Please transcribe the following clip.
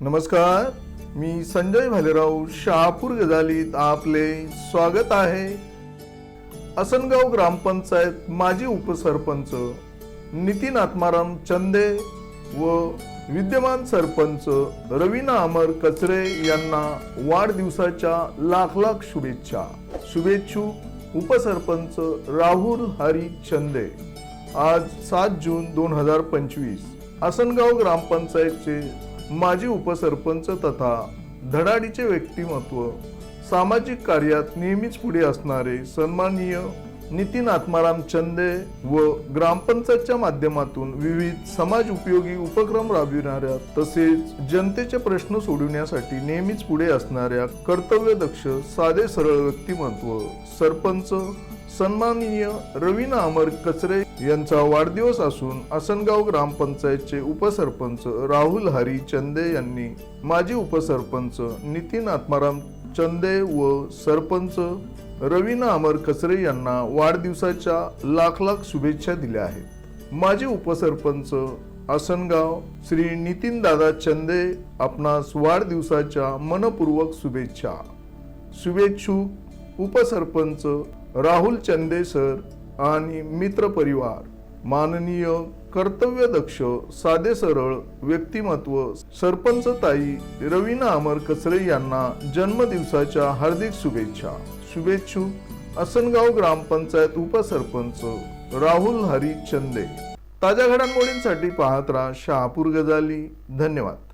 नमस्कार मी संजय भालेराव शहापूर गजालीत आपले स्वागत आहे. असनगाव ग्रामपंचायत माजी उपसरपंच नितीन आत्माराम चंदे व विद्यमान सरपंच रवीना अमर कचरे यांना वाढदिवसाच्या लाख लाख शुभेच्छा. शुभेच्छुक उपसरपंच राहुल हरी चंदे. आज सात जून दोन हजार पंचवीस. आसनगाव ग्रामपंचायतचे माजी उपसरपंच तथा धडाडीचे व्यक्तिमत्व सामाजिक कार्यात नेहमीच पुढे असणारे सन्माननीय नितीन आत्माराम चंदे व ग्रामपंचायतच्या माध्यमातून विविध समाज उपयोगी उपक्रम राबविणाऱ्या तसेच जनतेचे प्रश्न सोडविण्यासाठी नेहमीच पुढे असणाऱ्या कर्तव्यदक्ष साधे सरळ व्यक्तिमत्व सरपंच सन्माननीय रवीना अमर कचरे यांचा वाढदिवस असून आसनगाव ग्रामपंचायतचे उपसरपंच राहुल हरी चंदे यांनी माजी उपसरपंच नितीन आत्माराम चंदे व सरपंच रवीना अमर कचरे यांना वाढदिवसाच्या लाख लाख शुभेच्छा दिल्या आहेत. माजी उपसरपंच आसनगाव श्री नितीन दादा चंदे आपणास वाढदिवसाच्या मनपूर्वक शुभेच्छा. शुभेच्छुक उपसरपंच राहुल चंदे सर आणि मित्र परिवार माननीय कर्तव्यदक्ष साधे सरळ व्यक्तिमत्व सरपंच ताई रवीना अमर कचरे यांना जन्मदिवसाच्या हार्दिक शुभेच्छा. शुभेच्छुक असनगाव ग्रामपंचायत उपसरपंच राहुल हरी चंदे. ताज्या घडामोडींसाठी पाहत राहा शहापूर गजाली. धन्यवाद.